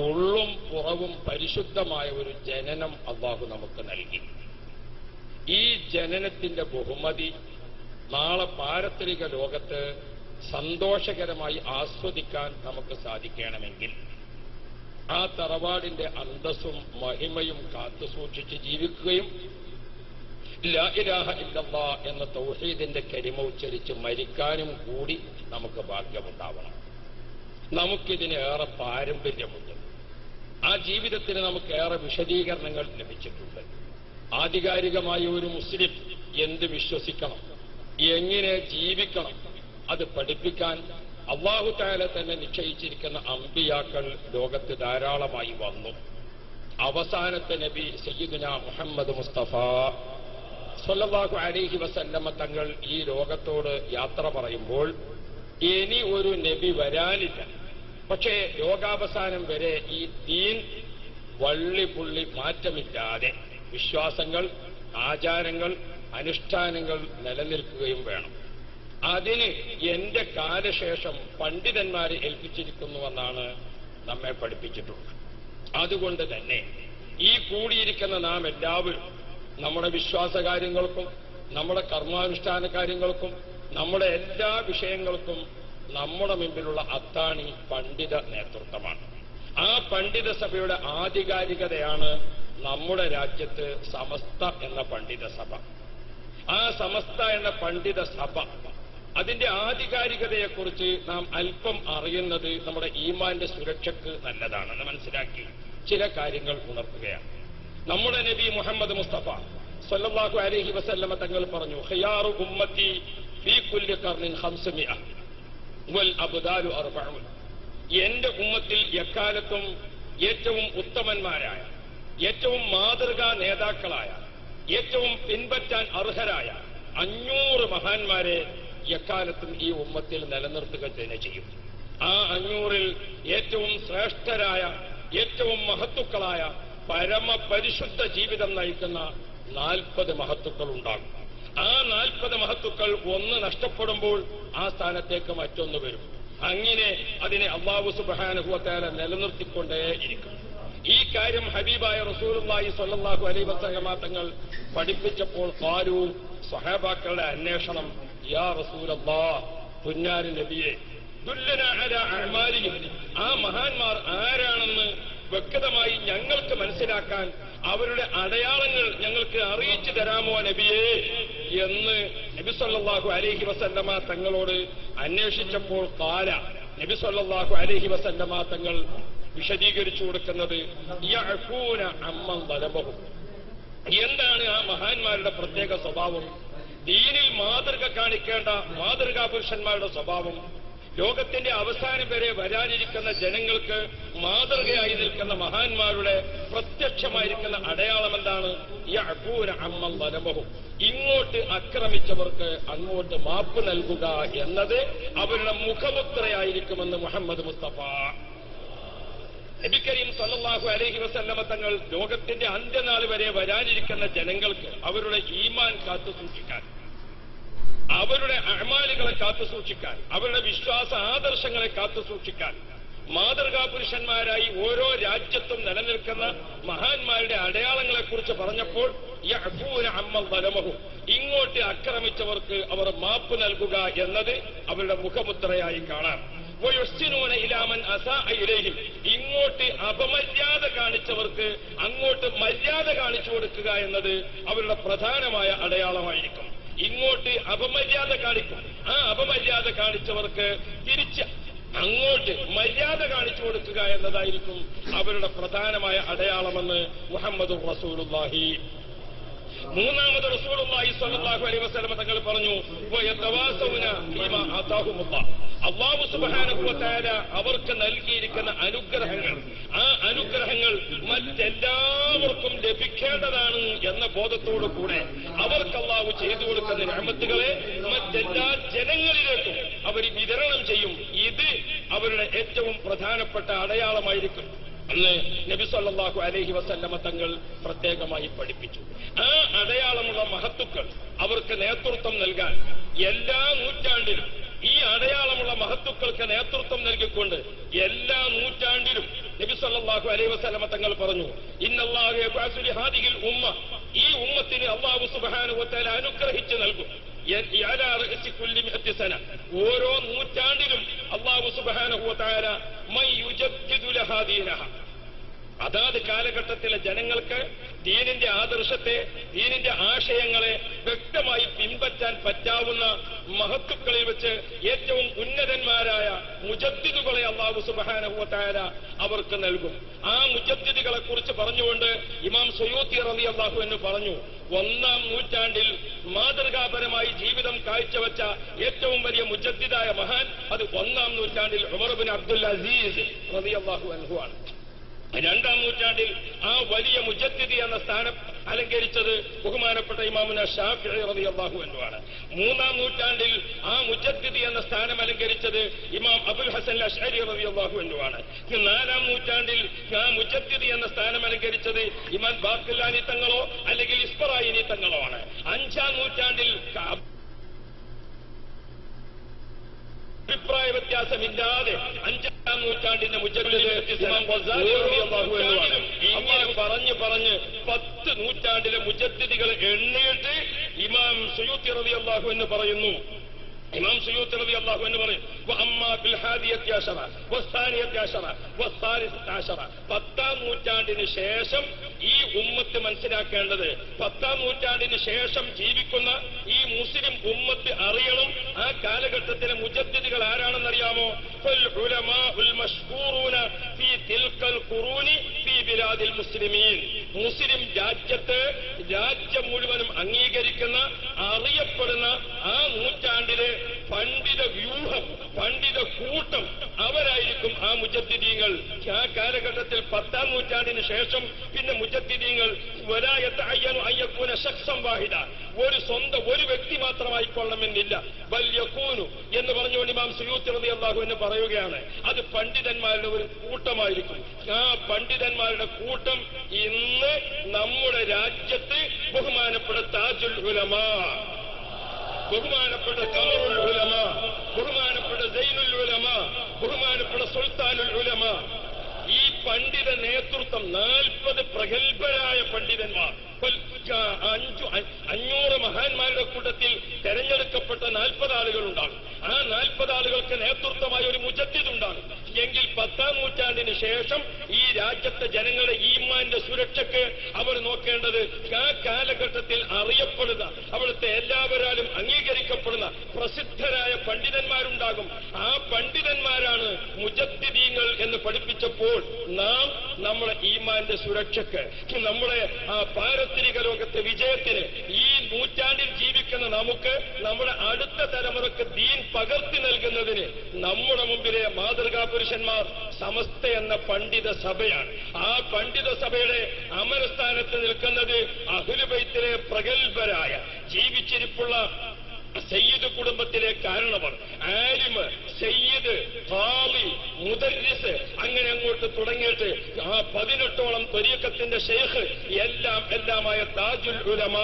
ഉള്ളും പുറവും പരിശുദ്ധമായ ഒരു ജനനം അള്ളാഹു നമുക്ക് നൽകി. ഈ ജനനത്തിന്റെ ബഹുമതി നാളെ പാരത്രിക ലോകത്ത് സന്തോഷകരമായി ആസ്വദിക്കാൻ നമുക്ക് സാധിക്കണമെങ്കിൽ ആ തറവാടിന്റെ അന്തസ്സും മഹിമയും കാത്തു സൂക്ഷിച്ച് ജീവിക്കുകയും എന്ന തൗഹീദിന്റെ കരിമ ഉച്ചരിച്ച് മരിക്കാനും കൂടി നമുക്ക് ഭാഗ്യമുണ്ടാവണം. നമുക്കിതിന് ഏറെ പാരമ്പര്യമുണ്ട്. ആ ജീവിതത്തിന് നമുക്ക് ഏറെ വിശദീകരണങ്ങൾ ലഭിച്ചിട്ടുണ്ട്. ആധികാരികമായ ഒരു മുസ്ലിം എന്ത് വിശ്വസിക്കണം? എങ്ങനെ ജീവിക്കണം? അത് പഠിപ്പിക്കാൻ അള്ളാഹു താല തന്നെ നിശ്ചയിച്ചിരിക്കുന്ന അമ്പിയാക്കൾ ലോകത്ത് ധാരാളമായി വന്നു. അവസാനത്തെ നബി സയ്യിദുന മുഹമ്മദ് മുസ്തഫ സൊല്ലാഹു അലിഹി വസല്ലമ്മ തങ്ങൾ ഈ ലോകത്തോട് യാത്ര പറയുമ്പോൾ ഇനി ഒരു നബി വരാനില്ല. പക്ഷേ ലോകാവസാനം വരെ ഈ തീൻ വള്ളി പുള്ളി മാറ്റമില്ലാതെ വിശ്വാസങ്ങൾ ആചാരങ്ങൾ അനുഷ്ഠാനങ്ങൾ നിലനിൽക്കുകയും വേണം. അതിന് എന്റെ കാലശേഷം പണ്ഡിതന്മാരെ ഏൽപ്പിച്ചിരിക്കുന്നുവെന്നാണ് നമ്മെ പഠിപ്പിച്ചിട്ടുള്ളത്. അതുകൊണ്ട് തന്നെ ഈ കൂടിയിരിക്കുന്ന നാം എല്ലാവരും നമ്മുടെ വിശ്വാസ കാര്യങ്ങൾക്കും നമ്മുടെ കർമാനുഷ്ഠാന കാര്യങ്ങൾക്കും നമ്മുടെ എല്ലാ വിഷയങ്ങൾക്കും നമ്മുടെ മുമ്പിലുള്ള അത്താണി പണ്ഡിത നേതൃത്വമാണ്. ആ പണ്ഡിത സഭയുടെ ആധികാരികതയാണ് നമ്മുടെ രാജ്യത്ത് സമസ്ത എന്ന പണ്ഡിത സഭ. ആ സമസ്ത എന്ന പണ്ഡിത സഭ അതിന്റെ ആധികാരികതയെക്കുറിച്ച് നാം അല്പം അറിയുന്നത് നമ്മുടെ ഈമാന്റെ സുരക്ഷയ്ക്ക് നല്ലതാണെന്ന് മനസ്സിലാക്കി ചില കാര്യങ്ങൾ ഉണർത്തുകയാണ്. നമ്മുടെ നബി മുഹമ്മദ് മുസ്തഫ സല്ലല്ലാഹു അലഹി വസല്ലമ തങ്ങൾ പറഞ്ഞു ഹയാറു ഉമ്മത്തി ഫീ ഖംസമിഅ. വൽ എന്റെ ഉമ്മത്തിൽ എക്കാലത്തും ഏറ്റവും ഉത്തമന്മാരായ ഏറ്റവും മാതൃകാ നേതാക്കളായ ഏറ്റവും പിൻപറ്റാൻ അർഹരായ അഞ്ഞൂറ് മഹാന്മാരെ എക്കാലത്തും ഈ ഉമ്മത്തിൽ നിലനിർത്തുക തന്നെ ചെയ്യും. ആ അഞ്ഞൂറിൽ ഏറ്റവും ശ്രേഷ്ഠരായ ഏറ്റവും മഹത്തുക്കളായ പരമപരിശുദ്ധ ജീവിതം നയിക്കുന്ന നാൽപ്പത് മഹത്തുക്കൾ ഉണ്ടാകും ആ നാൽപ്പത് മഹത്തുക്കൾ ഒന്ന് നഷ്ടപ്പെടുമ്പോൾ ആ സ്ഥാനത്തേക്ക് മറ്റൊന്ന് വരും. അങ്ങനെ അതിനെ അള്ളാഹു സുബാനുഭവത്താല നിലനിർത്തിക്കൊണ്ടേയിരിക്കും ഈ കാര്യം ഹബീബായ റസൂലുള്ളാഹി സ്വല്ലല്ലാഹു അലൈഹി വസല്ലമ തങ്ങൾ പഠിപ്പിച്ചപ്പോൾ ആരു സഹാബാക്കളുടെ അന്വേഷണം യാ റസൂലല്ലാ പുന്നാരി നബിയെ ആ മഹാന്മാർ ആരാണെന്ന് വ്യക്തമായി ഞങ്ങൾക്ക് മനസ്സിലാക്കാൻ അവരുടെ അടയാളങ്ങൾ ഞങ്ങൾക്ക് അറിയിച്ചു തരാമോ നബിയേ? എന്ന് നബി അലഹി വസല്ലമ തങ്ങളോട് അന്വേഷിച്ചപ്പോൾ കാല നബി അലഹി വസല്ലമ തങ്ങൾ വിശദീകരിച്ചു കൊടുക്കുന്നത് അമ്മൻ വലബഹും. എന്താണ് ആ മഹാന്മാരുടെ പ്രത്യേക സ്വഭാവം? ദീനിൽ മാതൃക കാണിക്കേണ്ട മാതൃകാ പുരുഷന്മാരുടെ സ്വഭാവം ലോകത്തിന്റെ അവസാനം വരെ വരാനിരിക്കുന്ന ജനങ്ങൾക്ക് മാതൃകയായി നിൽക്കുന്ന മഹാന്മാരുടെ പ്രത്യക്ഷമായിരിക്കുന്ന അടയാളം എന്താണ്? അക്കൂര അമ്മ വലമഹും ഇങ്ങോട്ട് അക്രമിച്ചവർക്ക് അങ്ങോട്ട് മാപ്പ് നൽകുക എന്നത് അവരുടെ മുഖമുദ്രയായിരിക്കുമെന്ന് മുഹമ്മദ് മുസ്തഫ. നബി കരീം അലഹി അലൈഹി വസല്ലമ തങ്ങൾ ലോകത്തിന്റെ അന്ത്യനാൾ വരെ വരാനിരിക്കുന്ന ജനങ്ങൾക്ക് അവരുടെ ഈമാൻ കാത്തു സൂക്ഷിക്കാൻ അവരുടെ അഹ്മാലുകളെ കാത്തു സൂക്ഷിക്കാൻ അവരുടെ വിശ്വാസ ആദർശങ്ങളെ കാത്തു സൂക്ഷിക്കാൻ മാതൃകാ പുരുഷന്മാരായി ഓരോ രാജ്യത്തും നിലനിൽക്കുന്ന മഹാന്മാരുടെ അടയാളങ്ങളെക്കുറിച്ച് പറഞ്ഞപ്പോൾ യഅഫൂന അമ്മ വലമഹു. ഇങ്ങോട്ട് ആക്രമിച്ചവർക്ക് അവർ മാപ്പ് നൽകുക എന്നത് അവരുടെ മുഖമുദ്രയായി കാണാം. വയുഹ്സിനൂന ഇലാമൻ അസാഅ ഇലൈഹിം. ഇങ്ങോട്ട് അപമര്യാദ കാണിച്ചവർക്ക് അങ്ങോട്ട് മര്യാദ കാണിച്ചു കൊടുക്കുക എന്നത് അവരുടെ പ്രധാനമായ അടയാളമായിരിക്കും. ഇങ്ങോട്ട് അപമര്യാദ കാണിക്കും. ആ അപമര്യാദ കാണിച്ചവർക്ക് തിരിച്ച് അങ്ങോട്ട് മര്യാദ കാണിച്ചു കൊടുക്കുക എന്നതായിരിക്കും അവരുടെ പ്രധാനമായ അടയാളമെന്ന് മുഹമ്മദ് റസൂലുള്ളാഹി മൂന്നാമത് റസൂലുള്ളാഹി സ്വല്ലല്ലാഹു അലൈഹി വസല്ലം തങ്ങൾ പറഞ്ഞു വയതവാസൗന അല്ലാഹു സുബ്ഹാനഹു അവർക്ക് നൽകിയിരിക്കുന്ന അനുഗ്രഹങ്ങൾ ആ അനുഗ്രഹങ്ങൾ മറ്റെല്ലാവർക്കും ലഭിക്കേണ്ടതാണ് എന്ന ബോധത്തോടു കൂടെ അവർക്ക് അള്ളാഹു ചെയ്തു കൊടുക്കുന്ന രഹമത്തുകളെ മറ്റെല്ലാ ജനങ്ങളിലേക്കും അവർ വിതരണം ചെയ്യും. ഇത് അവരുടെ ഏറ്റവും പ്രധാനപ്പെട്ട അടയാളമായിരിക്കും. അന്ന് നബി സല്ലാഹു അലഹി വസല്ലമ തങ്ങൾ പ്രത്യേകമായി പഠിപ്പിച്ചു. ആ അടയാളമുള്ള മഹത്തുക്കൾ അവർക്ക് നേതൃത്വം നൽകാൻ എല്ലാ നൂറ്റാണ്ടിലും ഈ അടയാളമുള്ള മഹത്തുക്കൾക്ക് നേതൃത്വം നൽകിക്കൊണ്ട് എല്ലാ നൂറ്റാണ്ടിലും നബി സല്ലല്ലാഹു അലൈഹി വസ്ലമ തങ്ങൾ പറഞ്ഞു ഇന്നല്ലാഹു യബ്അസു ലിഹാദിഹിൽ ഉമ്മ. ഈ ഉമ്മത്തിന് അള്ളാഹു സുബ്ഹാനഹു വതആല അനുഗ്രഹിച്ചു നൽകും. ഓരോ നൂറ്റാണ്ടിലും അല്ലാഹു സുബ്ഹാനഹു അതാത് കാലഘട്ടത്തിലെ ജനങ്ങൾക്ക് ദീനിന്റെ ആദർശത്തെ ദീനിന്റെ ആശയങ്ങളെ വ്യക്തമായി പിൻപറ്റാൻ പറ്റാവുന്ന മഹത്തുക്കളിൽ വെച്ച് ഏറ്റവും ഉന്നതന്മാരായ മുജദ്ദിദുകളെ അള്ളാഹു സുബാനഹുവത്തായ അവർക്ക് നൽകും. ആ മുജദ്ദിദുകളെ കുറിച്ച് പറഞ്ഞുകൊണ്ട് ഇമാം സൊയൂത്തി റബി അള്ളാഹു എന്ന് പറഞ്ഞു ഒന്നാം നൂറ്റാണ്ടിൽ മാതൃകാപരമായി ജീവിതം കാഴ്ചവെച്ച ഏറ്റവും വലിയ മുജദ്ദിദായ മഹാൻ അത് ഒന്നാം നൂറ്റാണ്ടിൽ ഉമർബിൻ അബ്ദുൽ അസീസ് റബി അള്ളാഹു അൻഹു ആണ്. രണ്ടാം നൂറ്റാണ്ടിൽ ആ വലിയ മുജത്തിഥി എന്ന സ്ഥാനം അലങ്കരിച്ചത് ബഹുമാനപ്പെട്ട ഇമാമുന ഷാഫി റബി അള്ളാഹു എന്നുമാണ് മൂന്നാം നൂറ്റാണ്ടിൽ ആ മുജത്തിഥി എന്ന സ്ഥാനം അലങ്കരിച്ചത് ഇമാം അബുൽ ഹസൻ അഷാരി റബി അള്ളാഹു എന്നുമാണ് നാലാം നൂറ്റാണ്ടിൽ ആ മുജത്തിഥി എന്ന സ്ഥാനം അലങ്കരിച്ചത് ഇമാൻ ബാക്കില്ലാനി തങ്ങളോ അല്ലെങ്കിൽ ഇസ്പറായിനി തങ്ങളോ ആണ്. അഞ്ചാം നൂറ്റാണ്ടിൽ ക- അഭിപ്രായ വ്യത്യാസമില്ലാതെ അഞ്ചാം നൂറ്റാണ്ടിന്റെ അൻഹുവാണ്. ഇങ്ങനെ പറഞ്ഞ് പറഞ്ഞ് പത്ത് നൂറ്റാണ്ടിലെ മുജദ്ദിദികൾ എണ്ണിയിട്ട് ഇമാം സുയൂത്തി റളിയല്ലാഹു എന്ന് പറയുന്നു. ഇമാം സുയൂത്തി അള്ളാഹു എന്ന് പറയും പത്താം നൂറ്റാണ്ടിന് ശേഷം ഈ ഉമ്മത്ത് മനസ്സിലാക്കേണ്ടത് പത്താം നൂറ്റാണ്ടിന് ശേഷം ജീവിക്കുന്ന ഈ മുസ്ലിം ഉമ്മത്ത് അറിയണം ആ കാലഘട്ടത്തിലെ മുജദ്ദിദികൾ ആരാണെന്നറിയാമോ? മുസ്ലിമീൻ. മുസ്ലിം രാജ്യത്ത് രാജ്യം മുഴുവനും അംഗീകരിക്കുന്ന അറിയപ്പെടുന്ന ആ നൂറ്റാണ്ടിലെ പണ്ഡിത വ്യൂഹം പണ്ഡിത കൂട്ടം അവരായിരിക്കും ആ മുജദ്ദിദീങ്ങൾ. ആ കാലഘട്ടത്തിൽ പത്താം നൂറ്റാണ്ടിന് ശേഷം പിന്നെ മുജദ്ദിദീങ്ങൾ വരായത്ത് അയ്യനു അയ്യക്കൂന ശക്സം വാഹിദ. ഒരു സ്വന്തം ഒരു വ്യക്തി മാത്രമായി മാത്രമായിക്കൊള്ളണമെന്നില്ല വല്യക്കൂനു എന്ന് പറഞ്ഞുകൊണ്ട് ഇമാം സുയൂത്തിറതി അള്ളാഹു എന്ന് പറയുകയാണ്. അത് പണ്ഡിതന്മാരുടെ ഒരു കൂട്ടമായിരിക്കും. ആ പണ്ഡിതന്മാരുടെ കൂട്ടം ഇന്ന് നമ്മുടെ രാജ്യത്ത് ബഹുമാനപ്പെട്ട താജുൽ ഉലമ. ബഹുമാനപ്പെട്ട കമറുൽ ഉലമ. ബഹുമാനപ്പെട്ട ജൈനുൽ ഉലമ. ബഹുമാനപ്പെട്ട സുൽത്താനുൽ ഉലമ. പണ്ഡിത നേതൃത്വം നാൽപ്പത് പ്രഗത്ഭരായ പണ്ഡിതന്മാർ. അഞ്ചു അഞ്ഞൂറ് മഹാന്മാരുടെ കൂട്ടത്തിൽ തെരഞ്ഞെടുക്കപ്പെട്ട നാൽപ്പത് ആളുകൾ ഉണ്ടാകും ആ നാൽപ്പത് ആളുകൾക്ക് നേതൃത്വമായ ഒരു മുജദ്ദിദ് ഉണ്ടാകും എങ്കിൽ പത്താം നൂറ്റാണ്ടിന് ശേഷം ഈ രാജ്യത്തെ ജനങ്ങളുടെ ഈമാന്റെ സുരക്ഷയ്ക്ക് അവർ നോക്കേണ്ടത് ആ കാലഘട്ടത്തിൽ അറിയപ്പെടുന്ന അവിടുത്തെ എല്ലാവരാലും അംഗീകരിക്കപ്പെടുന്ന പ്രസിദ്ധരായ പണ്ഡിതന്മാരുണ്ടാകും. ആ പണ്ഡിതന്മാരാണ് മുജത്തിദീങ്ങൾ എന്ന് പഠിപ്പിച്ചപ്പോൾ നാം നമ്മുടെ ഈമാന്റെ സുരക്ഷയ്ക്ക് നമ്മുടെ ആ പാരത്രിക ലോകത്തെ വിജയത്തിന് ഈ നൂറ്റാണ്ടിൽ ജീവിക്കുന്ന നമുക്ക് നമ്മുടെ അടുത്ത തലമുറയ്ക്ക് ദീൻ പകർത്തി നൽകുന്നതിന് നമ്മുടെ മുമ്പിലെ മാതൃകാ പുരുഷന്മാർ സമസ്ത എന്ന പണ്ഡിത സഭയാണ്. ആ പണ്ഡിത സഭയുടെ അമരസ്ഥാനത്ത് നിൽക്കുന്നത് അഹുലുബൈത്തിലെ പ്രഗത്ഭരായ ജീവിച്ചിരിപ്പുള്ള സയ്യിദ് കുടുംബത്തിലെ കാരണവർ ആലിമ് സയ്യിദ് ഖാലി മുദരിസ് അങ്ങനെ അങ്ങോട്ട് തുടങ്ങിയിട്ട് ആ പതിനെട്ടോളം ത്വരീക്കത്തിന്റെ ഷെയ്ഖ് എല്ലാം എല്ലാമായ താജുൽ ഉലമ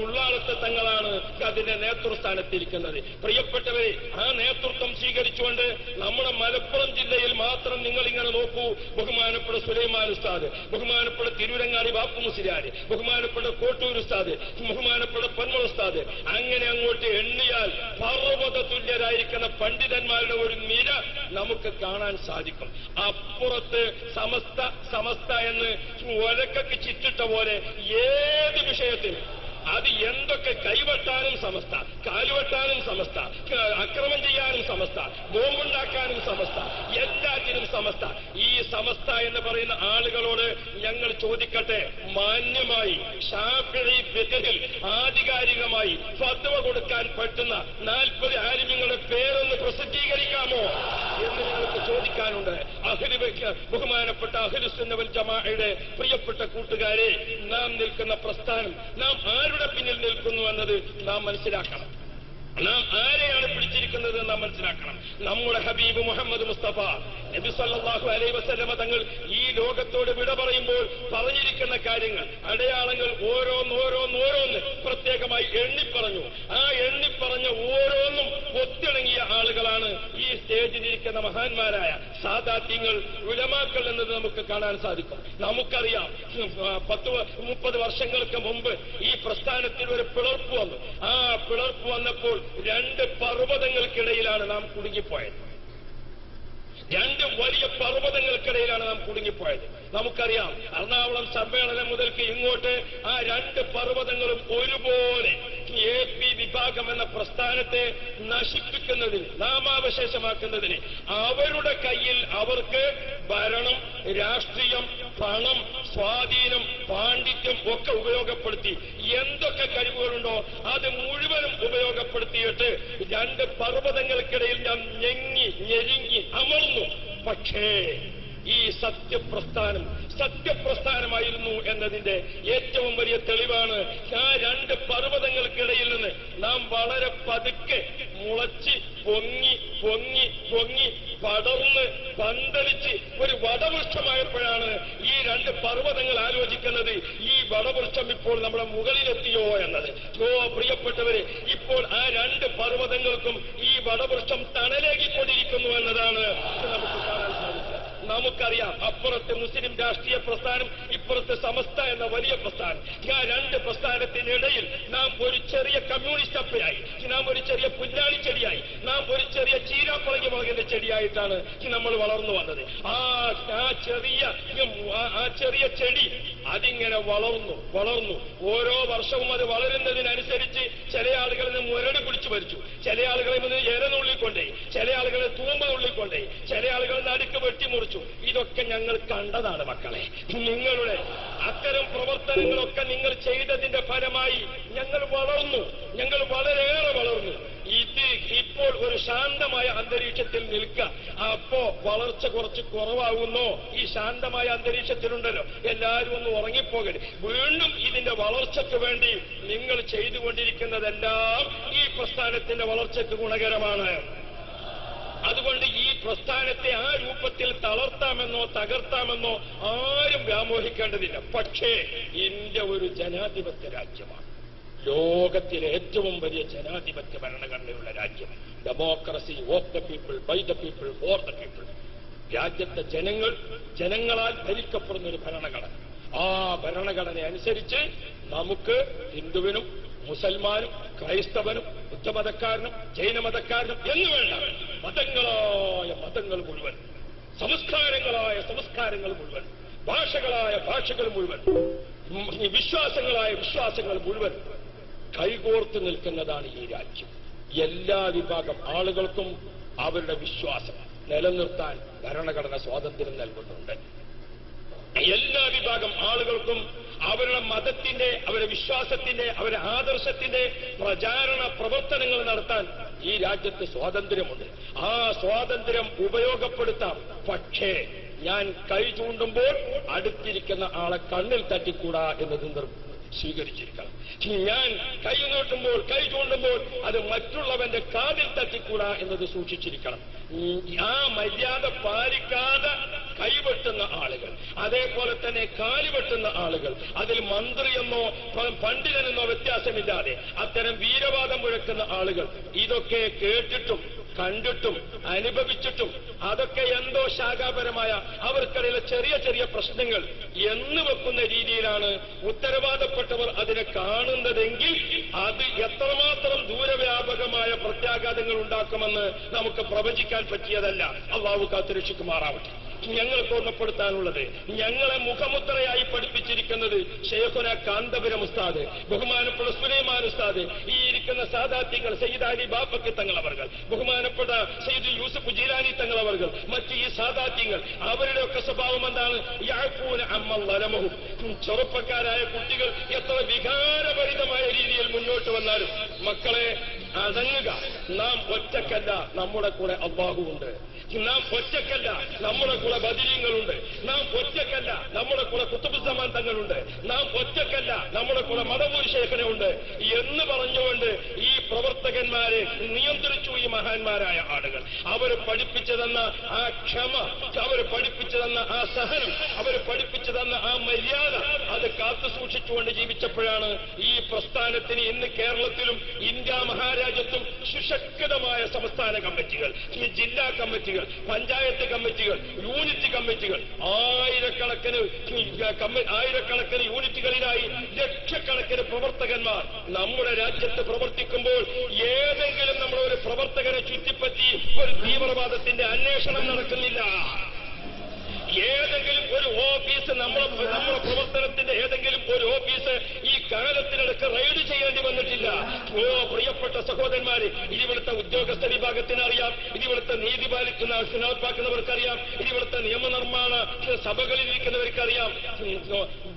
ഉള്ളാളത്തെ തങ്ങളാണ് അതിന്റെ നേതൃസ്ഥാനത്തിരിക്കുന്നത്. പ്രിയപ്പെട്ടവരെ ആ നേതൃത്വം സ്വീകരിച്ചുകൊണ്ട് നമ്മുടെ മലപ്പുറം ജില്ലയിൽ മാത്രം നിങ്ങൾ ഇങ്ങനെ നോക്കൂ. ബഹുമാനപ്പെട്ട സുലൈമാൻ ഉസ്താദ് ബഹുമാനപ്പെട്ട തിരൂരങ്ങാടി ബാപ്പു മുസ്ലിയാർ ബഹുമാനപ്പെട്ട കോട്ടൂർ ഉസ്താദ് ബഹുമാനപ്പെട്ട പന്മ ഉസ്താദ് അങ്ങനെ അങ്ങോട്ട് എണ്ണിയാൽ പർവത തുല്യരായിരിക്കുന്ന പണ്ഡിതന്മാരുടെ ഒരു നിര നമുക്ക് കാണാൻ സാധിക്കും. അപ്പുറത്ത് സമസ്ത സമസ്ത എന്ന് ഒരക്കൊക്കെ ചിറ്റിട്ട പോലെ ഏത് വിഷയത്തിനും അത് എന്തൊക്കെ കൈവട്ടാനും സമസ്ത കാലുവട്ടാനും സമസ്ത അക്രമം ചെയ്യാനും സമസ്ത ബോംബുണ്ടാക്കാനും സമസ്ത എല്ലാറ്റിനും സമസ്ത. ഈ സമസ്ത എന്ന് പറയുന്ന ആളുകളോട് ഞങ്ങൾ ചോദിക്കട്ടെ മാന്യമായി ഷാഫിഴി ഫിഖഹിൽ ആധികാരികമായി ഫത്വ കൊടുക്കാൻ പറ്റുന്ന നാൽപ്പത് ആലിമ്യങ്ങളുടെ പേരൊന്ന് പ്രസിദ്ധീകരിക്കാമോ എന്ന് ഞങ്ങൾക്ക് ചോദിക്കാനുണ്ട്. ബൈത്ത് ബഹുമാനപ്പെട്ട അഹ്ലുസുന്നവൽ ജമാഅയുടെ പ്രിയപ്പെട്ട കൂട്ടുകാരെ നാം നിൽക്കുന്ന പ്രസ്ഥാനം നാം ആരുടെ പിന്നിൽ നിൽക്കുന്നു എന്നത് നാം മനസ്സിലാക്കണം. നാം ആരെയാണ് പിടിച്ചിരിക്കുന്നത് നാം മനസ്സിലാക്കണം. നമ്മുടെ ഹബീബ് മുഹമ്മദ് മുസ്തഫ നബി സല്ലല്ലാഹു അലൈഹി വസല്ലമ തങ്ങൾ ഈ ലോകത്തോട് വിട പറയുമ്പോൾ പറഞ്ഞിരിക്കുന്ന കാര്യങ്ങൾ. അടയാളങ്ങൾ ഓരോന്നോരോന്നോരോന്ന് പ്രത്യേകമായി എണ്ണിപ്പറഞ്ഞു. ആ എണ്ണിപ്പറഞ്ഞ ഓരോന്നും ഒത്തിണങ്ങിയ ആളുകളാണ് ഈ സ്റ്റേജിലിരിക്കുന്ന മഹാന്മാരായ സാദാത്യങ്ങൾ ഉലമാക്കൾ എന്നത് നമുക്ക് കാണാൻ സാധിക്കും. നമുക്കറിയാം പത്ത് മുപ്പത് വർഷങ്ങൾക്ക് മുമ്പ് ഈ പ്രസ്ഥാനത്തിൽ ഒരു പിളർപ്പ് വന്നു. ആ പിളർപ്പ് വന്നപ്പോൾ രണ്ട് പർവതങ്ങൾക്കിടയിലാണ് നാം കുടുങ്ങിപ്പോയത്. രണ്ട് വലിയ പർവതങ്ങൾക്കിടയിലാണ് നാം കുടുങ്ങിപ്പോയത്. നമുക്കറിയാം എറണാകുളം സമ്മേളനം മുതൽക്ക് ഇങ്ങോട്ട് ആ രണ്ട് പർവതങ്ങളും ഒരുപോലെ എ പി വിഭാഗം എന്ന പ്രസ്ഥാനത്തെ നശിപ്പിക്കുന്നതിന് നാമാവശേഷമാക്കുന്നതിന് അവരുടെ കയ്യിൽ അവർക്ക് ഭരണം രാഷ്ട്രീയം പണം സ്വാധീനം പാണ്ഡിത്യം ഒക്കെ ഉപയോഗപ്പെടുത്തി. എന്തൊക്കെ കഴിവുകളുണ്ടോ അത് മുഴുവനും ഉപയോഗപ്പെടുത്തിയിട്ട് രണ്ട് പർവതങ്ങൾക്കിടയിൽ ഞാൻ ഞെങ്ങി ഞെരുങ്ങി അമർന്നു. പക്ഷേ ഈ സത്യപ്രസ്ഥാനം സത്യപ്രസ്ഥാനമായിരുന്നു എന്നതിന്റെ ഏറ്റവും വലിയ തെളിവാണ് ആ രണ്ട് പർവതങ്ങൾക്കിടയിൽ നിന്ന് നാം വളരെ പതുക്കെ മുളച്ച് പൊങ്ങി പൊങ്ങി പൊങ്ങി പടർന്ന് പന്തലിച്ച് ഒരു വടവൃക്ഷമായപ്പോഴാണ് ഈ രണ്ട് പർവതങ്ങൾ ആലോചിക്കുന്നത്. ഈ വടവൃക്ഷം ഇപ്പോൾ നമ്മുടെ മുകളിലെത്തിയോ എന്നത്. ഓ പ്രിയപ്പെട്ടവരെ ഇപ്പോൾ ആ രണ്ട് പർവതങ്ങൾക്കും ഈ വടവൃക്ഷം തണലേകിക്കൊണ്ടിരിക്കുന്നു എന്നതാണ് നമുക്ക് കാണാൻ നമുക്കറിയാം അപ്പുറത്ത് മുസ്ലിം രാഷ്ട്രീയ പ്രസ്ഥാനം ഇപ്പുറത്ത് സമസ്ത എന്ന വലിയ പ്രസ്ഥാനം. ആ രണ്ട് പ്രസ്ഥാനത്തിനിടയിൽ നാം ഒരു ചെറിയ കമ്മ്യൂണിസ്റ്റ് അപ്പയായി. നാം ഒരു ചെറിയ പുല്ലാളി ചെടിയായി. നാം ഒരു ചെറിയ ചീരാപ്പളകി മുളകിന്റെ ചെടിയായിട്ടാണ് നമ്മൾ വളർന്നു വന്നത്. ആ ആ ചെറിയ ആ- ചെറിയ ചെടി അതിങ്ങനെ വളർന്നു വളർന്നു. ഓരോ വർഷവും അത് വളരുന്നതിനനുസരിച്ച് ചില ആളുകളിൽ നിന്ന് മുരട് പിടിച്ചു മരിച്ചു. ചില ആളുകളിൽ നിന്ന് എരനുള്ളിക്കൊണ്ടേ ചില ആളുകളെ തൂമ്പ ഉള്ളിക്കൊണ്ടേ ചില ആളുകൾ നടുക്ക് വെട്ടിമുറിച്ചു. ഇതൊക്കെ ഞങ്ങൾ കണ്ടതാണ് മക്കളെ. നിങ്ങളുടെ അത്തരം പ്രവർത്തനങ്ങളൊക്കെ നിങ്ങൾ ചെയ്തതിന്റെ ഫലമായി ഞങ്ങൾ വളർന്നു. ഞങ്ങൾ വളരെയേറെ വളർന്നു. ഇത് ഇപ്പോൾ ഒരു ശാന്തമായ അന്തരീക്ഷത്തിൽ നിൽക്കുക. അപ്പോ വളർച്ച കുറച്ച് കുറവാകുന്നോ ഈ ശാന്തമായ അന്തരീക്ഷത്തിലുണ്ടല്ലോ. എല്ലാവരും ഒന്ന് ഉറങ്ങിപ്പോകരുത് വീണ്ടും ഇതിന്റെ വളർച്ചയ്ക്ക് വേണ്ടി നിങ്ങൾ ചെയ്തുകൊണ്ടിരിക്കുന്നതെല്ലാം ഈ പ്രസ്ഥാനത്തിന്റെ വളർച്ചയ്ക്ക് ഗുണകരമാണ്. അതുകൊണ്ട് ഈ പ്രസ്ഥാനത്തെ ആ രൂപത്തിൽ തളർത്താമെന്നോ തകർത്താമെന്നോ ആരും വ്യാമോഹിക്കേണ്ടതില്ല. പക്ഷേ ഇന്ത്യ ഒരു ജനാധിപത്യ രാജ്യമാണ്. ലോകത്തിലെ ഏറ്റവും വലിയ ജനാധിപത്യ ഭരണഘടനയുള്ള രാജ്യം. Democracy of the people by the people for the people രാജ്യത്തെ ജനങ്ങൾ ജനങ്ങളാൽ ഭരിക്കപ്പെടുന്ന ഒരു ഭരണഘടന. ആ ഭരണഘടന അനുസരിച്ച് നമുക്ക് ഹിന്ദുവിനും മുസൽമാനും ക്രൈസ്തവനും ബുദ്ധമതക്കാരനും ജൈനമതക്കാരനും എന്ന് വേണ്ട മതങ്ങളായ മതങ്ങൾ മുഴുവൻ സംസ്കാരങ്ങളായ സംസ്കാരങ്ങൾ മുഴുവൻ ഭാഷകളായ ഭാഷകൾ മുഴുവൻ വിശ്വാസങ്ങളായ വിശ്വാസങ്ങൾ മുഴുവൻ കൈകോർത്ത് നിൽക്കുന്നതാണ് ഈ രാജ്യം. എല്ലാ വിഭാഗം ആളുകൾക്കും അവരുടെ വിശ്വാസം നിലനിർത്താൻ ഭരണഘടന സ്വാതന്ത്ര്യം നൽകുന്നുണ്ട്. എല്ലാ വിഭാഗം ആളുകൾക്കും അവരുടെ മതത്തിന്റെ അവരുടെ വിശ്വാസത്തിന്റെ അവരുടെ ആദർശത്തിന്റെ പ്രചാരണ പ്രവർത്തനങ്ങൾ നടത്താൻ ഈ രാജ്യത്ത് സ്വാതന്ത്ര്യമുണ്ട്. ആ സ്വാതന്ത്ര്യം ഉപയോഗപ്പെടുത്താം. പക്ഷേ ഞാൻ കൈ ചൂണ്ടുമ്പോൾ അടുത്തിരിക്കുന്ന ആളെ കണ്ണിൽ തട്ടിക്കൂടാ എന്നത് സ്വീകരിച്ചിരിക്കണം. ഞാൻ കൈ നീട്ടുമ്പോൾ കൈ ചൂണ്ടുമ്പോൾ അത് മറ്റുള്ളവന്റെ കാതിൽ തട്ടിക്കൂടാ എന്നത് സൂക്ഷിച്ചിരിക്കണം. ആ മര്യാദ പാലിക്കാതെ കൈവെട്ടുന്ന ആളുകൾ. അതേപോലെ തന്നെ കാലുവെട്ടുന്ന ആളുകൾ. അതിൽ മന്ത്രിയെന്നോ പണ്ഡിതനെന്നോ വ്യത്യാസമില്ലാതെ അത്തരം വീരവാദം മുഴക്കുന്ന ആളുകൾ. ഇതൊക്കെ കേട്ടിട്ടും കണ്ടിട്ടും അനുഭവിച്ചിട്ടും അതൊക്കെ എന്തോ ശാഖാപരമായ അവർക്കിടയിലെ ചെറിയ ചെറിയ പ്രശ്നങ്ങൾ എന്ന് വെക്കുന്ന രീതിയിലാണ് ഉത്തരവാദപ്പെട്ടവർ അതിനെ കാണുന്നതെങ്കിൽ അത് എത്രമാത്രം ദൂരവ്യാപകമായ പ്രത്യാഘാതങ്ങൾ ഉണ്ടാക്കുമെന്ന് നമുക്ക് പ്രവചിക്കാൻ പറ്റിയതല്ല. അള്ളാഹു കാത്തുരക്ഷിക്കുമാറാവട്ടെ. ഞങ്ങൾക്ക് ഓർമ്മപ്പെടുത്താനുള്ളത്. ഞങ്ങളെ മുഖമുദ്രയായി പഠിപ്പിച്ചിരിക്കുന്നത് ഷെയ്ഖുന കാന്തപുരം ഉസ്താദ് ബഹുമാനപ്പെട്ട സുലൈമാൻ ഉസ്താദ് ഈ ഇരിക്കുന്ന സാധാത്യങ്ങൾ സയ്യിദ് അലി ബാപ്പക്ക് തങ്ങളവർകൾ ബഹുമാനപ്പെട്ട സയ്യിദ് യൂസുഫ് ജീലാനി തങ്ങളവർ മറ്റ് ഈ സാധാത്യങ്ങൾ അവരുടെ ഒക്കെ സ്വഭാവം എന്താണ്? യാഴ്പൂന അമ്മ വരമഹും ചെറുപ്പക്കാരായ കുട്ടികൾ എത്ര വികാരഭരിതമായ രീതിയിൽ മുന്നോട്ട് വന്നാലും മക്കളെ അടങ്ങുക നാം ഒറ്റക്കല്ല നമ്മുടെ കൂടെ അബ്ബാഹുണ്ട് നാം ഒറ്റക്കല്ല നമ്മുടെ കൂടെ ബദിരീങ്ങളുണ്ട്. നാം ഒറ്റക്കല്ല നമ്മുടെ കൂടെ കുത്തുബുസമാൻ തങ്ങളുണ്ട്. നാം ഒറ്റക്കല്ല നമ്മുടെ കൂടെ മതപുരുഷേഖനെ ഉണ്ട് എന്ന് പറഞ്ഞുകൊണ്ട് ഈ പ്രവർത്തകന്മാരെ നിയന്ത്രിച്ചു ഈ മഹാന്മാരായ ആളുകൾ. അവർ പഠിപ്പിച്ചു തന്ന ആ ക്ഷമ അവർ പഠിപ്പിച്ചു തന്ന ആ സഹനം അവർ പഠിപ്പിച്ചു തന്ന ആ മര്യാദ അത് കാത്തു സൂക്ഷിച്ചുകൊണ്ട് ജീവിച്ചപ്പോഴാണ് ഈ പ്രസ്ഥാനത്തിന് ഇന്ന് കേരളത്തിലും ഇന്ത്യ മഹാരാജ്യത്തും സുശക്തമായ സംസ്ഥാന കമ്മിറ്റികൾ ജില്ലാ കമ്മിറ്റികൾ പഞ്ചായത്ത് കമ്മിറ്റികൾ യൂണിറ്റ് കമ്മിറ്റികൾ. ആയിരക്കണക്കിന് ആയിരക്കണക്കിന് യൂണിറ്റുകളിലായി ലക്ഷക്കണക്കിന് പ്രവർത്തകന്മാർ നമ്മുടെ രാജ്യത്ത് പ്രവർത്തിക്കുമ്പോൾ ഏതെങ്കിലും നമ്മളൊരു പ്രവർത്തകനെ ചുറ്റിപ്പറ്റി ഒരു തീവ്രവാദത്തിന്റെ അന്വേഷണം നടക്കുന്നില്ല. ഏതെങ്കിലും ഒരു ഓഫീസ് നമ്മളെ നമ്മുടെ പ്രവർത്തനത്തിന്റെ ഏതെങ്കിലും ഒരു ഓഫീസ് ഈ കാലത്തിനിടക്ക് റെയ്ഡ് ചെയ്യേണ്ടി വന്നിട്ടില്ല. ഓ പ്രിയപ്പെട്ട സഹോദരന്മാര് ഇതിവിടുത്തെ ഉദ്യോഗസ്ഥ വിഭാഗത്തിന് അറിയാം ഇതിവിടുത്തെ നീതി പാലിക്കുന്ന നടപ്പാക്കുന്നവർക്കറിയാം ഇതിവിടുത്തെ നിയമനിർമ്മാണ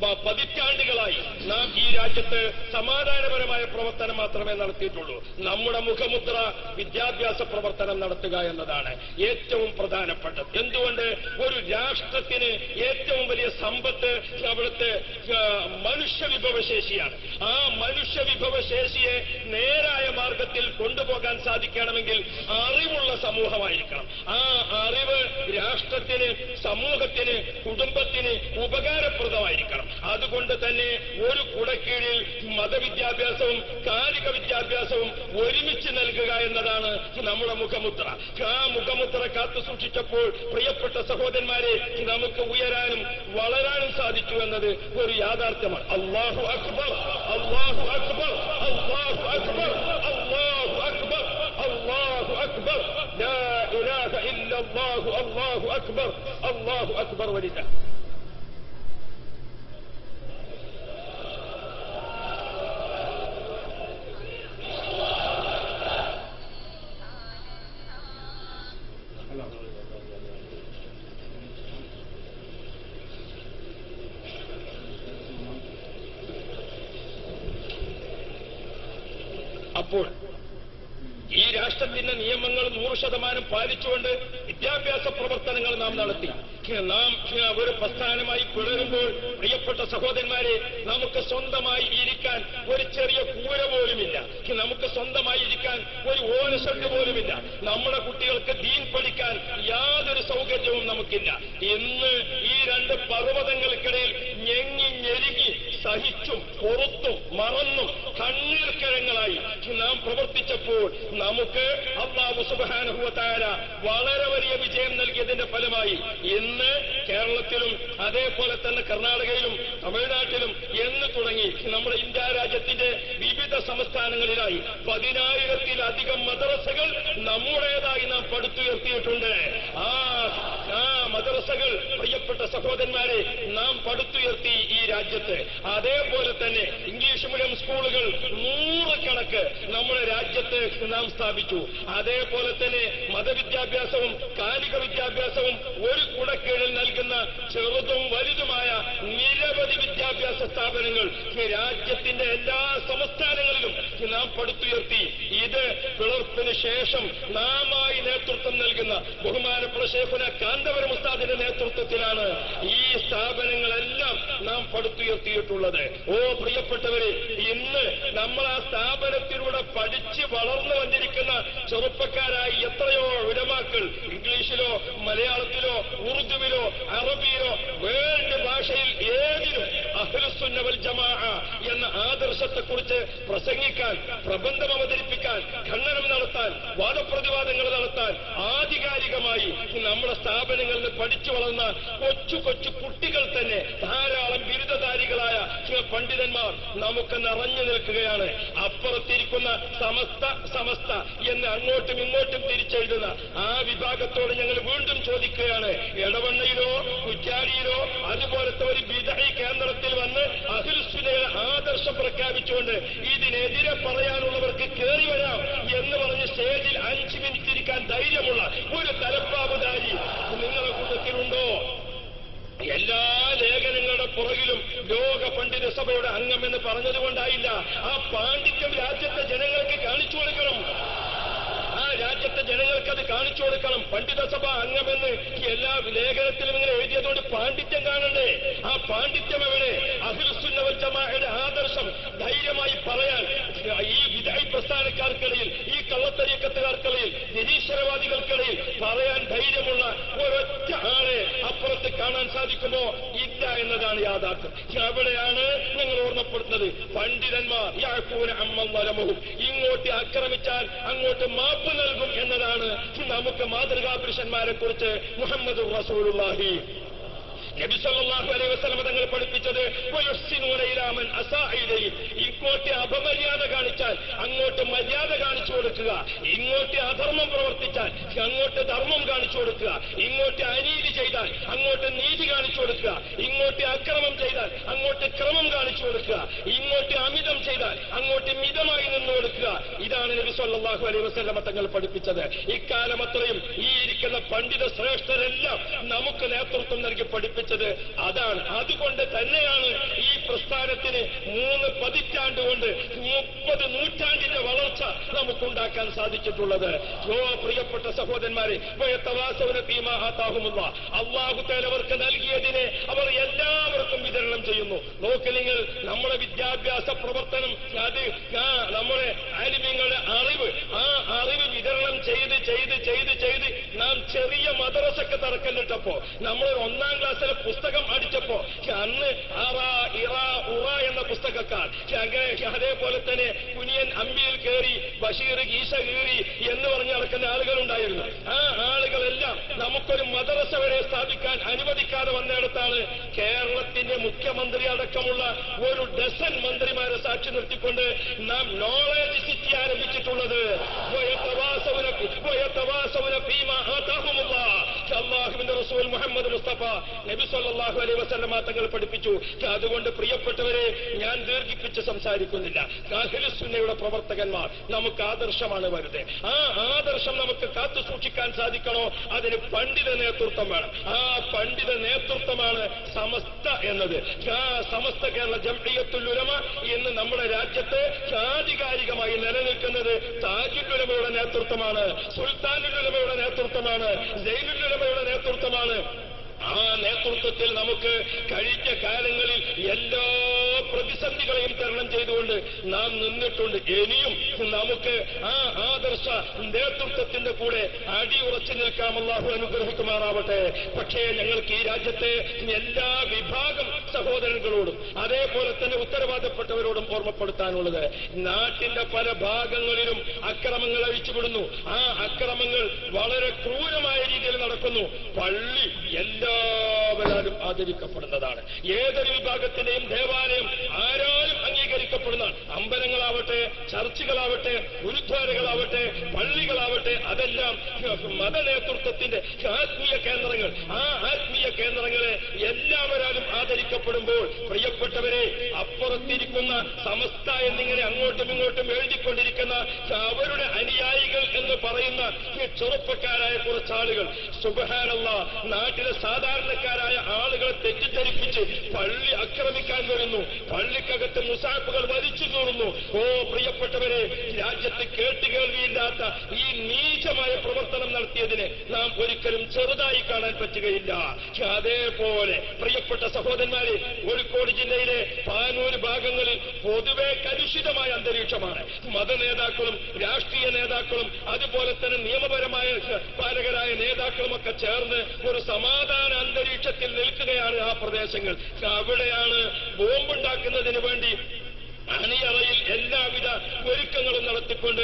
പ- പതിറ്റാണ്ടുകളായി നാം ഈ രാജ്യത്ത് സമാധാനപരമായ പ്രവർത്തനം മാത്രമേ നടത്തിയിട്ടുള്ളൂ. നമ്മുടെ മുഖമുദ്ര വിദ്യാഭ്യാസ പ്രവർത്തനം നടത്തുക എന്നതാണ് ഏറ്റവും പ്രധാനപ്പെട്ടത്. എന്തുകൊണ്ട്? ഒരു രാഷ്ട്രത്തിന് ഏറ്റവും വലിയ സമ്പത്ത് അവിടുത്തെ മനുഷ്യ വിഭവശേഷിയാണ് ആ മനുഷ്യ വിഭവശേഷിയെ നേരായ മാർഗത്തിൽ കൊണ്ടുപോകാൻ സാധിക്കണമെങ്കിൽ അറിവുള്ള സമൂഹമായിരിക്കണം. ആ അറിവ് രാഷ്ട്രത്തിന് സമൂഹത്തിന് കുടുംബത്തിന് ഉപകാരപ്രദമായിരിക്കണം. അതുകൊണ്ട് തന്നെ ഒരു കുടക്കീഴിൽ മതവിദ്യാഭ്യാസവും കാലിക വിദ്യാഭ്യാസവും ഒരുമിച്ച് നൽകുക എന്നതാണ് നമ്മുടെ മുഖമുദ്ര. ആ മുഖമുദ്ര കാത്തു സൂക്ഷിച്ചപ്പോൾ പ്രിയപ്പെട്ട സഹോദരന്മാരെ നമുക്ക് ഉയരാനും വളരാനും സാധിച്ചു എന്നത് ഒരു യാഥാർത്ഥ്യമാണ് അള്ളാഹു അക്ബർ അള്ളാഹു അക്ബർ അള്ളാഹു അക്ബർ അള്ളാഹു അക്ബർ അള്ളാഹു അക്ബർ ലാ ഇലാഹ ഇല്ലല്ലാഹു അള്ളാഹു അക്ബർ അള്ളാഹു അക്ബർ വലില്ല അപ്പോൾ നടത്തി. നാം ഒരു പ്രസ്ഥാനമായി പിളരുമ്പോൾ പ്രിയപ്പെട്ട സഹോദരന്മാരെ നമുക്ക് സ്വന്തമായി ഇരിക്കാൻ ഒരു ചെറിയ കൂര പോലുമില്ല. നമുക്ക് സ്വന്തമായി ഇരിക്കാൻ ഒരു ഓലഷെഡ് പോലുമില്ല. നമ്മുടെ കുട്ടികൾക്ക് ദീൻ പഠിക്കാൻ യാതൊരു സൗകര്യവും നമുക്കില്ല. ഇന്ന് ഈ രണ്ട് പർവതങ്ങൾക്കിടയിൽ ഞെങ്ങി ഞെരുങ്ങി സഹിച്ചും പുറത്തും മറന്നും കണ്ണീർക്കിഴങ്ങളായി നാം പ്രവർത്തിച്ചപ്പോൾ നമുക്ക് അള്ളാഹു സുബാനുഭവത്താര വളരെ വലിയ വിജയം നൽകിയതിന്റെ ഫലമായി ഇന്ന് കേരളത്തിലും അതേപോലെ തന്നെ കർണാടകയിലും തമിഴ്നാട്ടിലും എന്ന് തുടങ്ങി നമ്മുടെ ഇന്ത്യ രാജ്യത്തിന്റെ വിവിധ സംസ്ഥാനങ്ങളിലായി പതിനായിരത്തിലധികം മദ്രസകൾ നമ്മുടേതായി നാം പടുത്തുയർത്തിയിട്ടുണ്ട്. ആ ആ മദ്രസകൾ പ്രിയപ്പെട്ട സഹോദരന്മാരെ നാം പടുത്തുയർത്തി ഈ രാജ്യത്ത്. അതേപോലെ തന്നെ ഇംഗ്ലീഷ് മീഡിയം സ്കൂളുകൾ നൂറുകണക്ക് നമ്മുടെ രാജ്യത്ത് നാം സ്ഥാപിച്ചു. അതേപോലെ തന്നെ മതവിദ്യാഭ്യാസവും കാലിക വിദ്യാഭ്യാസവും ഒരു കുടക്കീഴിൽ നൽകുന്ന ചെറുതും വലുതുമായ നിരവധി വിദ്യാഭ്യാസ സ്ഥാപനങ്ങൾ രാജ്യത്തിന്റെ എല്ലാ സംസ്ഥാനങ്ങളിലും നാം പടുത്തുയർത്തി. ഇത് പിളർപ്പിന് ശേഷം നാമായി നേതൃത്വം നൽകുന്ന ബഹുമാനപ്പെട്ട ഷേഖുന കാന്തപുരം ഉസ്താദിന്റെ നേതൃത്വത്തിലാണ് ഈ സ്ഥാപനങ്ങളെല്ലാം നാം പടുത്തുയർത്തിയിട്ടുള്ളത്. ഓ പ്രിയപ്പെട്ടവരെ ഇന്ന് നമ്മൾ ആ സ്ഥാപനത്തിലൂടെ പഠിച്ച് വളർന്നു വന്നിരിക്കുന്ന ചെറുപ്പക്കാരായി എത്രയോ ഉലമാക്കൾ ഇംഗ്ലീഷിലോ മലയാളത്തിലോ ഉറുദുവിലോ അറബിയിലോ വേൾഡ് ഭാഷയിൽ ഏതിലും അഹ്ലുസുന്നവൽ ജമാ എന്ന ആദർശത്തെക്കുറിച്ച് പ്രസംഗിക്കാൻ പ്രബന്ധം അവതരിപ്പിക്കാൻ ഖണ്ഡനം നടത്താൻ വാദപ്രതിവാദങ്ങൾ നടത്താൻ ആധികാരികമായി നമ്മുടെ സ്ഥാപനങ്ങളിൽ പഠിച്ചു വളർന്ന കൊച്ചു കൊച്ചു കുട്ടികൾ തന്നെ ധാരാളം ബിരുദധാരികളായ ചില പണ്ഡിതന്മാർ നമുക്ക് നിറഞ്ഞു നിൽക്കുകയാണ്. അപ്പുറത്തിരിക്കുന്ന സമസ്ത സമസ്ത എന്ന് അങ്ങോട്ടും ഇങ്ങോട്ടും തിരിച്ചെഴുതുന്ന ആ വിഭാഗത്തോട് ഞങ്ങൾ വീണ്ടും ചോദിക്കുകയാണ്. എടവണ്ണയിലോ കുറ്റാലിയിലോ അതുപോലത്തെ ഒരു വിദഹി കേന്ദ്രത്തിൽ വന്ന് അഹിൽസുനയുടെ ആദർശം പ്രഖ്യാപിച്ചുകൊണ്ട് ഇതിനെതിരെ പറയാനുള്ളവർക്ക് കയറി വരാം എന്ന് പറഞ്ഞ് സ്റ്റേജിൽ അഞ്ച് മിനിറ്റ് ഇരിക്കാൻ ധൈര്യമുള്ള ഒരു തലപ്പാവുധാരി നിങ്ങളുടെ കൂട്ടത്തിലുണ്ടോ? എല്ലാ ലേഖനങ്ങളുടെ പുറകിലും ലോക പണ്ഡിത സഭയുടെ അംഗമെന്ന് പറഞ്ഞതുകൊണ്ടായില്ല. ആ പാണ്ഡിത്യം രാജ്യത്തെ ജനങ്ങൾക്ക് കാണിച്ചു കൊടുക്കണം. ആ രാജ്യത്തെ ജനങ്ങൾക്ക് അത് കാണിച്ചു കൊടുക്കണം. പണ്ഡിത സഭ അംഗമെന്ന് എല്ലാ ലേഖനത്തിലും ഇങ്ങനെ എഴുതിയതുകൊണ്ട് പാണ്ഡിത്യം കാണണ്ടേ? ആ പാണ്ഡിത്യം എവിടെ? അഖിലുസുന്നവൽ ജമാഅയുടെ ആദർശം ധൈര്യമായി പറയാൻ ഈ വിദായി പ്രസ്ഥാനക്കാർക്കിടയിൽ ഈ കള്ളത്തരീക്കത്തുകാർക്കിടയിൽ നിരീശ്വരവാദികൾക്കിടയിൽ പറയാൻ ധൈര്യമുള്ള ഒരൊറ്റ ആളെ അപ്പുറത്ത് കാണാൻ സാധിക്കുമോ? ഇല്ല എന്നതാണ് യാഥാർത്ഥ്യം. അവിടെയാണ് ഞങ്ങൾ ഓർമ്മപ്പെടുത്തുന്നത്. പണ്ഡിതന്മാർ യാക്കൂന അമ്മലമവും ഇങ്ങോട്ട് ആക്രമിച്ചാൽ അങ്ങോട്ട് മാപ്പ് നൽകും എന്നതാണ്. നമുക്ക് മാതൃകാ പുരുഷന്മാരെ കുറിച്ച് മുഹമ്മദ് റസൂലുള്ളാഹി തങ്ങൾ പഠിപ്പിച്ചത് ഇങ്ങോട്ട് അപമര്യാദ കാണിച്ചാൽ അങ്ങോട്ട് മര്യാദ കാണിച്ചു കൊടുക്കുക. ഇങ്ങോട്ട് അധർമ്മം പ്രവർത്തിച്ചാൽ അങ്ങോട്ട് ധർമ്മം കാണിച്ചു കൊടുക്കുക. ഇങ്ങോട്ട് അനീതി ചെയ്താൽ അങ്ങോട്ട് നീതി കാണിച്ചു കൊടുക്കുക. ഇങ്ങോട്ട് അക്രമം ചെയ്താൽ അങ്ങോട്ട് ക്രമം കാണിച്ചു കൊടുക്കുക. ഇങ്ങോട്ട് അമിതം ചെയ്താൽ അങ്ങോട്ട് മിതമായി നിന്ന് കൊടുക്കുക. ഇതാണ് നബി സല്ലല്ലാഹു അലൈഹി വസല്ലം തങ്ങൾ പഠിപ്പിച്ചത്. ഇക്കാലം അത്രയും ഈ ഇരിക്കുന്ന പണ്ഡിത ശ്രേഷ്ഠരെല്ലാം നമുക്ക് നേതൃത്വം നൽകി പഠിപ്പിച്ചത് അതാണ്. അതുകൊണ്ട് തന്നെയാണ് ഈ പ്രസ്ഥാനത്തിന് മൂന്ന് പതിറ്റാണ്ട് കൊണ്ട് മുപ്പത് നൂറ്റാണ്ടിന്റെ വളർച്ച നമുക്കുണ്ടാക്കാൻ സാധിച്ചിട്ടുള്ളത്. ഓ പ്രിയപ്പെട്ട സഹോദരന്മാരെ അള്ളാഹു അവർക്ക് നൽകിയതിനെ അവർ എല്ലാവർക്കും വിതരണം ചെയ്യുന്നു. നോക്ക് നിങ്ങൾ നമ്മുടെ വിദ്യാഭ്യാസ പ്രവർത്തനം അത് നമ്മുടെ ആലിമ്യങ്ങളുടെ അറിവ് ആ അറിവ് വിതരണം ചെയ്ത് ചെയ്ത് ചെയ്ത് ചെയ്ത് നാം ചെറിയ മദ്രസക്ക് തറക്കല്ലിട്ടപ്പോ നമ്മൾ ഒന്നാം ക്ലാസ്സിലെ പുസ്തകം അടിച്ചപ്പോ അന്ന് അറ ഇറ ഉറ എന്ന പുസ്തകക്കാർ അങ്ങനെ അതേപോലെ തന്നെ കുനിയൻ അമ്പിയിൽ കയറി ബഷീർ ഗീശ കീറി എന്ന് പറഞ്ഞ് നടക്കുന്ന ആളുകളുണ്ടായിരുന്നു. ആ ആളുകളെല്ലാം നമുക്കൊരു മദ്രസ വരെ സ്ഥാപിക്കാൻ അനുവദിക്കാതെ വന്നിടത്താണ് കേരളത്തിന്റെ മുഖ്യമന്ത്രി അടക്കമുള്ള ഒരു ഡസൻ മന്ത്രിമാരെ സാക്ഷി നിർത്തിക്കൊണ്ട് നാം നോളേജ് സിറ്റി ആരംഭിച്ചിട്ടുള്ളത്. അള്ളാഹുവിന്റെ റസൂൽ മുഹമ്മദ് മുസ്തഫ നബി സല്ലല്ലാഹു അലൈ വസ്ലമ തങ്ങൾ പഠിപ്പിച്ചു. അതുകൊണ്ട് പ്രിയപ്പെട്ടവരെ ഞാൻ ദീർഘിപ്പിച്ച് സംസാരിക്കുന്നില്ല. അഖിലുസുന്നയുടെ പ്രവർത്തകന്മാർ നമുക്ക് ആദർശമാണ് വരുത് ആ ആദർശം നമുക്ക് കാത്തു സൂക്ഷിക്കാൻ സാധിക്കണോ? അതിന് പണ്ഡിത നേതൃത്വം വേണം. ആ പണ്ഡിത നേതൃത്വമാണ് സമസ്ത എന്നത്. സമസ്ത കേരള ജംഇയ്യത്തുൽ ഉലമ ഇന്ന് നമ്മുടെ രാജ്യത്ത് ആധികാരികമായി നിലനിൽക്കുന്നത് താജുല്ലുരമയുടെ നേതൃത്വമാണ് സുൽത്താനുലുലമയുടെ നേതൃത്വമാണ് ജൈനുൽ ഉലമയുടെ നേതൃത്വമാണ്. ആ നേതൃത്വത്തിൽ നമുക്ക് കഴിഞ്ഞ കാലങ്ങളിൽ എല്ലാ പ്രതിസന്ധികളെയും തരണം ചെയ്തുകൊണ്ട് നാം നിന്നിട്ടുണ്ട്. ഇനിയും നമുക്ക് ആ ആദർശ നേതൃത്വത്തിന്റെ കൂടെ അടിയുറച്ചു നിൽക്കാം. അള്ളാഹു അനുഗ്രഹിക്കുമാറാവട്ടെ. പക്ഷേ ഞങ്ങൾക്ക് ഈ രാജ്യത്തെ എല്ലാ വിഭാഗം സഹോദരങ്ങളോടും അതേപോലെ തന്നെ ഉത്തരവാദപ്പെട്ടവരോടും ഓർമ്മപ്പെടുത്താനുള്ളത്. നാട്ടിന്റെ പല ഭാഗങ്ങളിലും അക്രമങ്ങൾ അഴിച്ചുവിടുന്നു. ആ അക്രമങ്ങൾ വളരെ ക്രൂരമായ രീതിയിൽ നടക്കുന്നു. പള്ളി എല്ലാവരും ആദരിക്കപ്പെടുന്നതാണ്. ഏതൊരു വിഭാഗത്തിന്റെയും ദേവാലയം ആരാലും അംഗീകരിക്കപ്പെടുന്ന അമ്പലങ്ങളാവട്ടെ ചർച്ചുകളാവട്ടെ ഗുരുദ്വാരകളാവട്ടെ പള്ളികളാവട്ടെ അതെല്ലാം മതനേതൃത്വത്തിന്റെ ആത്മീയ കേന്ദ്രങ്ങൾ. ആ ആത്മീയ കേന്ദ്രങ്ങളെ എല്ലാവരാലും ആദരിക്കപ്പെടുമ്പോൾ പ്രിയപ്പെട്ടവരെ അപ്പുറത്തിരിക്കുന്ന സമസ്ത എന്നിങ്ങനെ അങ്ങോട്ടും ഇങ്ങോട്ടും എഴുതിക്കൊണ്ടിരിക്കുന്ന അവരുടെ അനുയായികൾ എന്ന് പറയുന്ന ചെറുപ്പക്കാരായ കുറച്ചാളുകൾ സുബഹാനല്ല നാട്ടിലെ സാധാരണക്കാരായ ആളുകളെ തെറ്റിദ്ധരിപ്പിച്ച് പള്ളി ആക്രമിക്കാൻ വരുന്നു. പള്ളിക്കകത്ത് മുസാഫുകൾ വലിച്ചു കീറുന്നു. ഓ പ്രിയപ്പെട്ടവരെ രാജ്യത്ത് കേട്ടുകേൾവിയില്ലാത്ത ഈ നീചമായ പ്രവർത്തനം നടത്തിയതിനെ നാം ഒരിക്കലും ചെറുതായി കാണാൻ പറ്റുകയില്ല. അതേപോലെ പ്രിയപ്പെട്ട സഹോദരന്മാരെ കോഴിക്കോട് ജില്ലയിലെ പാനൂര് ഭാഗങ്ങളിൽ പൊതുവെ കലുഷിതമായ അന്തരീക്ഷമാണ്. മത നേതാക്കളും രാഷ്ട്രീയ നേതാക്കളും അതുപോലെ തന്നെ നിയമപരമായ പാലകരായ നേതാക്കളുമൊക്കെ ചേർന്ന് ഒരു സമാധാന അന്തരീക്ഷത്തിൽ നിൽക്കുകയാണ് ആ പ്രദേശങ്ങൾ. അവിടെയാണ് ബോംബുണ്ടാക്കുന്നതിന് വേണ്ടി അണിയറയിൽ എല്ലാവിധ ഒരുക്കങ്ങളും നടത്തിക്കൊണ്ട്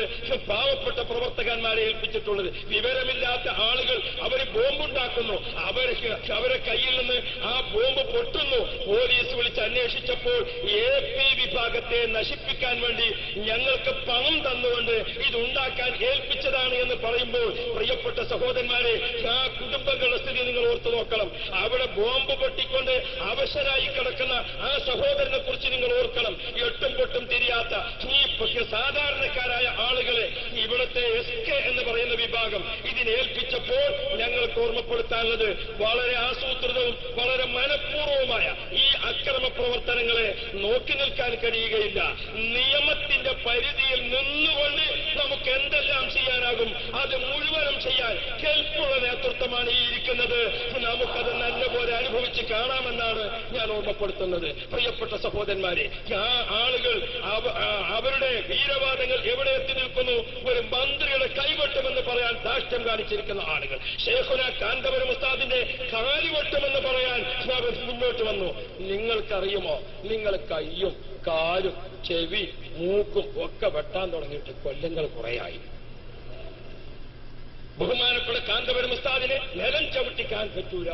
പാവപ്പെട്ട പ്രവർത്തകന്മാരെ ഏൽപ്പിച്ചിട്ടുള്ളത്. വിവരമില്ലാത്ത ആളുകൾ അവർ ബോംബുണ്ടാക്കുന്നു. അവരെ അവരെ കയ്യിൽ നിന്ന് ആ ബോംബ് പൊട്ടുന്നു. പോലീസ് വിളിച്ച് അന്വേഷിച്ചപ്പോൾ എ പി വിഭാഗത്തെ നശിപ്പിക്കാൻ വേണ്ടി ഞങ്ങൾക്ക് പണം തന്നുകൊണ്ട് ഇതുണ്ടാക്കാൻ ഏൽപ്പിച്ചതാണ് എന്ന് പറയുമ്പോൾ പ്രിയപ്പെട്ട സഹോദരന്മാരെ ആ കുടുംബങ്ങളുടെ സ്ഥിതി നിങ്ങൾ ഓർത്തു നോക്കണം. അവിടെ ബോംബ് പൊട്ടിക്കൊണ്ട് അവശരായി കിടക്കുന്ന ആ സഹോദരനെ കുറിച്ച് നിങ്ങൾ ഓർക്കണം. എട്ടും പൊട്ടും തിരിയാത്ത ഈ സാധാരണക്കാരായ ആളുകളെ ഇവിടുത്തെ എസ് കെ എന്ന് പറയുന്ന വിഭാഗം ഇതിനേൽപ്പിച്ചപ്പോൾ ഞങ്ങൾക്ക് ഓർമ്മപ്പെടുത്താനുള്ളത് വളരെ ആസൂത്രിതവും വളരെ മനഃപൂർവവുമായ ഈ അക്രമ പ്രവർത്തനങ്ങളെ നോക്കി നിൽക്കാൻ കഴിയുകയില്ല. നിയമത്തിന്റെ പരിധിയിൽ നിന്നുകൊണ്ട് നമുക്ക് എന്തെല്ലാം ചെയ്യാനാകും? അത് മുഴുവനും ചെയ്യാൻ കെൽപ്പുള്ള നേതൃത്വമാണ് ഈ ഇരിക്കുന്നത്. നമുക്കത് നല്ലപോലെ അനുഭവിച്ച് കാണാമെന്നാണ് ഞാൻ ഓർമ്മപ്പെടുത്തുന്നത്. പ്രിയപ്പെട്ട സഹോദരന്മാരെ ആ ആളുകൾ അവ- അവരുടെ വീരവാദങ്ങൾ എവിടെ എത്തി നിൽക്കുന്നു? ഒരു മന്ത്രിയുടെ കൈവട്ടമെന്ന് പറയാൻ ധാഷ്ട്യം കാണിച്ചിരിക്കുന്ന ആളുകൾ. ഷേഖുന കാന്തപുരം ഉസ്താദിന്റെ കാലിവട്ടമെന്ന് പറയാൻ മുന്നോട്ട് വന്നു. നിങ്ങൾക്കറിയുമോ? നിങ്ങൾ കയ്യും കാലും ചെവി മൂക്കും ഒക്കെ വെട്ടാൻ തുടങ്ങിയിട്ട് കൊല്ലങ്ങൾ കുറയായി. ബഹുമാനപ്പെട്ട കാന്തപുരം ഉസ്താദിനെ നിലം ചവിട്ടിക്കാൻ പറ്റൂല.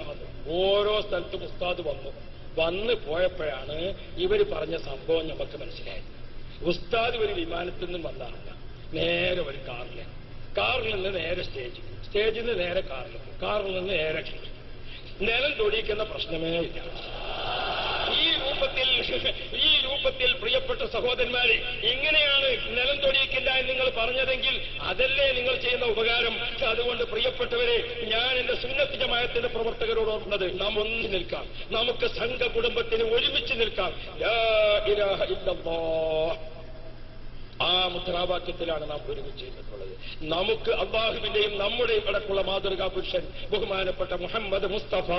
ഓരോ സ്ഥലത്തും ഉസ്താദ് വന്നു. വന്ന് പോയപ്പോഴാണ് ഇവർ പറഞ്ഞ സംഭവം നമുക്ക് മനസ്സിലായത്. ഉസ്താദ് ഒരു വിമാനത്തിൽ നിന്നും വന്നതല്ല നേരെ ഒരു കാറിൽ കാറിൽ നിന്ന് നേരെ സ്റ്റേജിൽ സ്റ്റേജിൽ നിന്ന് നേരെ കാറിൽ കാറിൽ നിന്ന് നേരെ നിലം തൊടിയിക്കുന്ന പ്രശ്നമേ ഇല്ല. ഈ രൂപത്തിൽ ഈ രൂപത്തിൽ പ്രിയപ്പെട്ട സഹോദരന്മാരെ ഇങ്ങനെയാണ് നിലം തൊടിയിക്കില്ല എന്ന് നിങ്ങൾ പറഞ്ഞതെങ്കിൽ അതല്ലേ നിങ്ങൾ ചെയ്യുന്ന ഉപകാരം? അതുകൊണ്ട് പ്രിയപ്പെട്ടവരെ ഞാൻ എന്റെ സുന്നത്ത് ജമായത്തിന്റെ പ്രവർത്തകരോട് ഓർക്കുന്നത് നാം ഒന്നിച്ച് നിൽക്കാം. നമുക്ക് സംഘ കുടുംബത്തിന് ഒരുമിച്ച് നിൽക്കാം. ലാ ഇലാഹ ഇല്ലല്ലാഹ്. ആ മുദ്രാവാക്യത്തിലാണ് നാം ഒരുമിച്ച് ചെയ്തിട്ടുള്ളത് നമുക്ക് അള്ളാഹുവിന്റെയും നമ്മുടെയും ഇടക്കുള്ള മാതൃകാ പുരുഷൻ ബഹുമാനപ്പെട്ട മുഹമ്മദ് മുസ്തഫ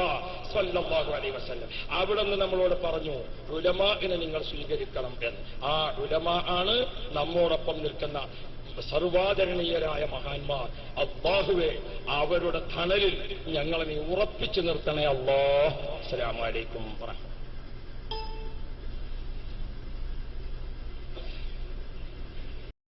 സ്വല്ലാഹു അലൈ വസല്ലം. അവിടെ നിന്ന് നമ്മളോട് പറഞ്ഞു ഉലമാഇനെ നിങ്ങൾ സ്വീകരിക്കണം എന്ന്. ആ ഉലമാ ആണ് നമ്മോടൊപ്പം നിൽക്കുന്ന സർവാദരണീയരായ മഹാന്മാർ. അള്ളാഹുവെ അവരുടെ തണലിൽ ഞങ്ങളെ നീ ഉറപ്പിച്ചു നിർത്തണേ അള്ളാഹ്. അസ്സലാമലൈക്കും പറഞ്ഞു